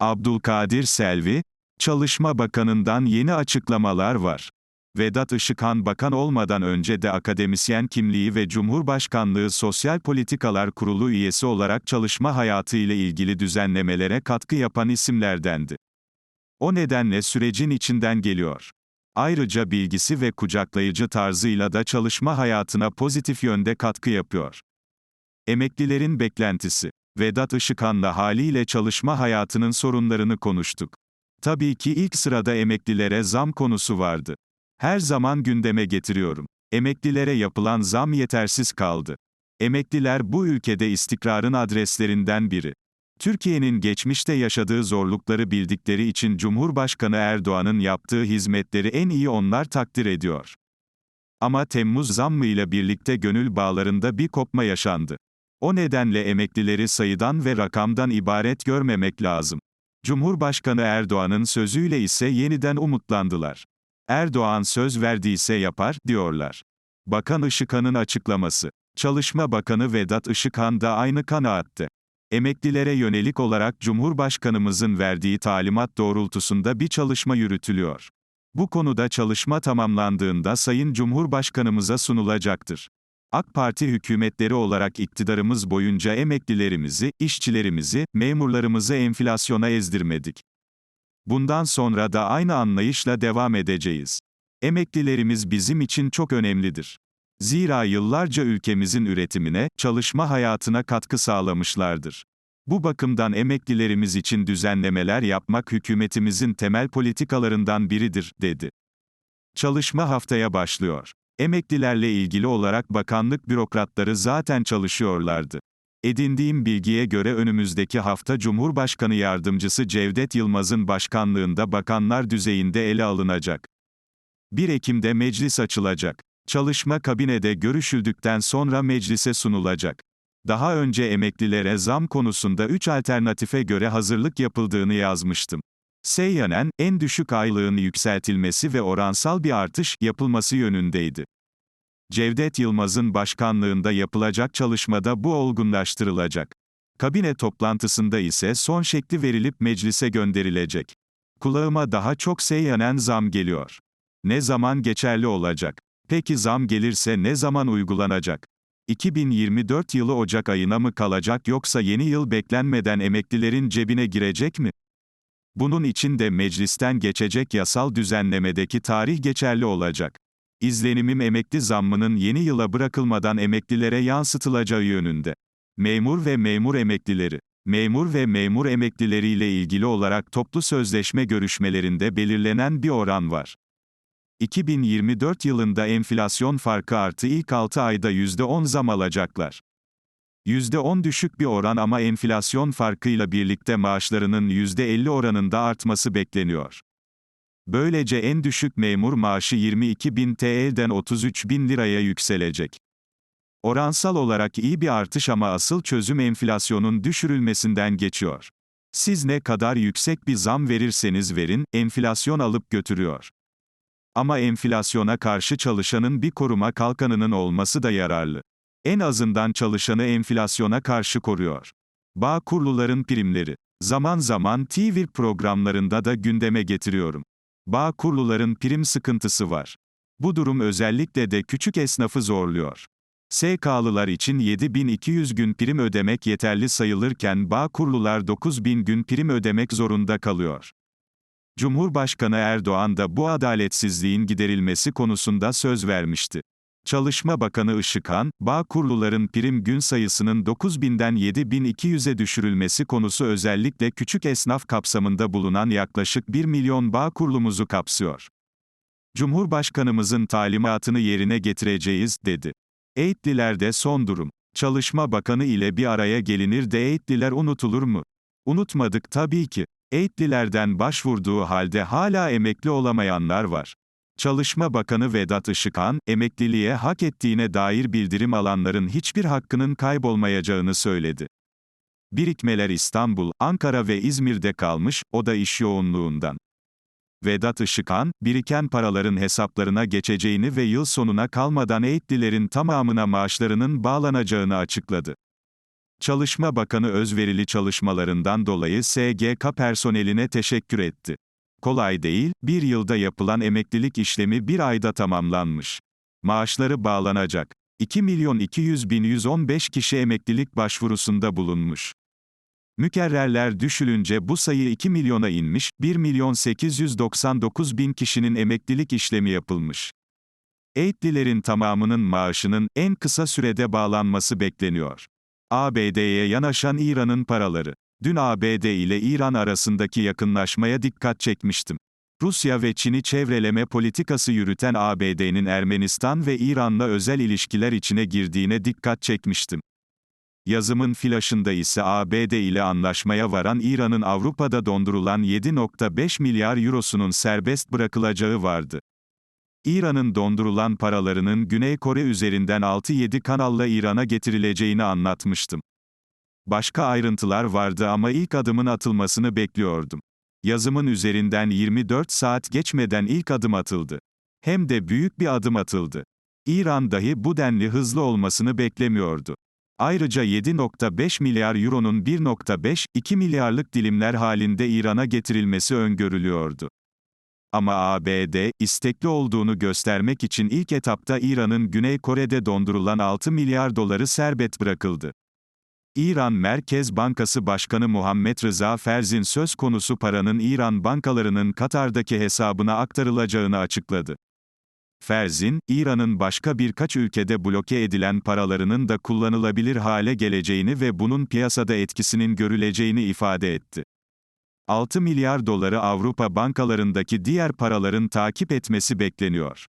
Abdülkadir Selvi, Çalışma Bakanı'ndan yeni açıklamalar var. Vedat Işıkhan bakan olmadan önce de akademisyen kimliği ve Cumhurbaşkanlığı Sosyal Politikalar Kurulu üyesi olarak çalışma hayatı ile ilgili düzenlemelere katkı yapan isimlerdendi. O nedenle sürecin içinden geliyor. Ayrıca bilgisi ve kucaklayıcı tarzıyla da çalışma hayatına pozitif yönde katkı yapıyor. Emeklilerin beklentisi. Vedat Işıkhan'la haliyle çalışma hayatının sorunlarını konuştuk. Tabii ki ilk sırada emeklilere zam konusu vardı. Her zaman gündeme getiriyorum. Emeklilere yapılan zam yetersiz kaldı. Emekliler bu ülkede istikrarın adreslerinden biri. Türkiye'nin geçmişte yaşadığı zorlukları bildikleri için Cumhurbaşkanı Erdoğan'ın yaptığı hizmetleri en iyi onlar takdir ediyor. Ama Temmuz zammı ile birlikte gönül bağlarında bir kopma yaşandı. O nedenle emeklileri sayıdan ve rakamdan ibaret görmemek lazım. Cumhurbaşkanı Erdoğan'ın sözüyle ise yeniden umutlandılar. Erdoğan söz verdiyse yapar, diyorlar. Bakan Işıkhan'ın açıklaması. Çalışma Bakanı Vedat Işıkhan da aynı kanaatte. Emeklilere yönelik olarak Cumhurbaşkanımızın verdiği talimat doğrultusunda bir çalışma yürütülüyor. Bu konuda çalışma tamamlandığında Sayın Cumhurbaşkanımıza sunulacaktır. AK Parti hükümetleri olarak iktidarımız boyunca emeklilerimizi, işçilerimizi, memurlarımızı enflasyona ezdirmedik. Bundan sonra da aynı anlayışla devam edeceğiz. Emeklilerimiz bizim için çok önemlidir. Zira yıllarca ülkemizin üretimine, çalışma hayatına katkı sağlamışlardır. Bu bakımdan emeklilerimiz için düzenlemeler yapmak hükümetimizin temel politikalarından biridir, dedi. Çalışma haftaya başlıyor. Emeklilerle ilgili olarak bakanlık bürokratları zaten çalışıyorlardı. Edindiğim bilgiye göre önümüzdeki hafta Cumhurbaşkanı Yardımcısı Cevdet Yılmaz'ın başkanlığında bakanlar düzeyinde ele alınacak. 1 Ekim'de meclis açılacak. Çalışma kabinede görüşüldükten sonra meclise sunulacak. Daha önce emeklilere zam konusunda 3 alternatife göre hazırlık yapıldığını yazmıştım. Seyyanen, en düşük aylığın yükseltilmesi ve oransal bir artış yapılması yönündeydi. Cevdet Yılmaz'ın başkanlığında yapılacak çalışmada bu olgunlaştırılacak. Kabine toplantısında ise son şekli verilip meclise gönderilecek. Kulağıma daha çok seyyanen zam geliyor. Ne zaman geçerli olacak? Peki zam gelirse ne zaman uygulanacak? 2024 yılı Ocak ayına mı kalacak yoksa yeni yıl beklenmeden emeklilerin cebine girecek mi? Bunun için de meclisten geçecek yasal düzenlemedeki tarih geçerli olacak. İzlenimim emekli zammının yeni yıla bırakılmadan emeklilere yansıtılacağı yönünde. Memur ve memur emeklileri Memur ve memur emeklileriyle ilgili olarak toplu sözleşme görüşmelerinde belirlenen bir oran var. 2024 yılında enflasyon farkı artı ilk 6 ayda %10 zam alacaklar. %10 düşük bir oran ama enflasyon farkıyla birlikte maaşlarının %50 oranında artması bekleniyor. Böylece en düşük memur maaşı 22 bin TL'den 33 bin liraya yükselecek. Oransal olarak iyi bir artış ama asıl çözüm enflasyonun düşürülmesinden geçiyor. Siz ne kadar yüksek bir zam verirseniz verin, enflasyon alıp götürüyor. Ama enflasyona karşı çalışanın bir koruma kalkanının olması da yararlı. En azından çalışanı enflasyona karşı koruyor. Bağ kurluların primleri. Zaman zaman TV programlarında da gündeme getiriyorum. Bağ kurluların prim sıkıntısı var. Bu durum özellikle de küçük esnafı zorluyor. SK'lılar için 7200 gün prim ödemek yeterli sayılırken bağ kurlular 9000 gün prim ödemek zorunda kalıyor. Cumhurbaşkanı Erdoğan da bu adaletsizliğin giderilmesi konusunda söz vermişti. Çalışma Bakanı Işıkhan, bağ kurluların prim gün sayısının 9000'den 7200'e düşürülmesi konusu özellikle küçük esnaf kapsamında bulunan yaklaşık 1 milyon bağ kurlumuzu kapsıyor. Cumhurbaşkanımızın talimatını yerine getireceğiz, dedi. Eğitlilerde son durum. Çalışma Bakanı ile bir araya gelinir de Eğitliler unutulur mu? Unutmadık tabii ki. Eğitlilerden başvurduğu halde hala emekli olamayanlar var. Çalışma Bakanı Vedat Işıkhan, emekliliğe hak ettiğine dair bildirim alanların hiçbir hakkının kaybolmayacağını söyledi. Birikmeler İstanbul, Ankara ve İzmir'de kalmış, o da iş yoğunluğundan. Vedat Işıkhan, biriken paraların hesaplarına geçeceğini ve yıl sonuna kalmadan eğitlilerin tamamına maaşlarının bağlanacağını açıkladı. Çalışma Bakanı özverili çalışmalarından dolayı SGK personeline teşekkür etti. Kolay değil, bir yılda yapılan emeklilik işlemi bir ayda tamamlanmış. Maaşları bağlanacak. 2 milyon 200 bin 115 kişi emeklilik başvurusunda bulunmuş. Mükerrerler düşülünce bu sayı 2 milyona inmiş, 1 milyon 899 bin kişinin emeklilik işlemi yapılmış. Eğitlilerin tamamının maaşının en kısa sürede bağlanması bekleniyor. ABD'ye yanaşan İran'ın paraları. Dün ABD ile İran arasındaki yakınlaşmaya dikkat çekmiştim. Rusya ve Çin'i çevreleme politikası yürüten ABD'nin Ermenistan ve İran'la özel ilişkiler içine girdiğine dikkat çekmiştim. Yazımın flaşında ise ABD ile anlaşmaya varan İran'ın Avrupa'da dondurulan 7.5 milyar eurosunun serbest bırakılacağı vardı. İran'ın dondurulan paralarının Güney Kore üzerinden 6-7 kanalla İran'a getirileceğini anlatmıştım. Başka ayrıntılar vardı ama ilk adımın atılmasını bekliyordum. Yazımın üzerinden 24 saat geçmeden ilk adım atıldı. Hem de büyük bir adım atıldı. İran dahi bu denli hızlı olmasını beklemiyordu. Ayrıca 7.5 milyar euronun 1.5-2 milyarlık dilimler halinde İran'a getirilmesi öngörülüyordu. Ama ABD, istekli olduğunu göstermek için ilk etapta İran'ın Güney Kore'de dondurulan 6 milyar doları serbest bırakıldı. İran Merkez Bankası Başkanı Muhammed Rıza Ferzin söz konusu paranın İran bankalarının Katar'daki hesabına aktarılacağını açıkladı. Ferzin, İran'ın başka birkaç ülkede bloke edilen paralarının da kullanılabilir hale geleceğini ve bunun piyasada etkisinin görüleceğini ifade etti. 6 milyar doları Avrupa bankalarındaki diğer paraların takip etmesi bekleniyor.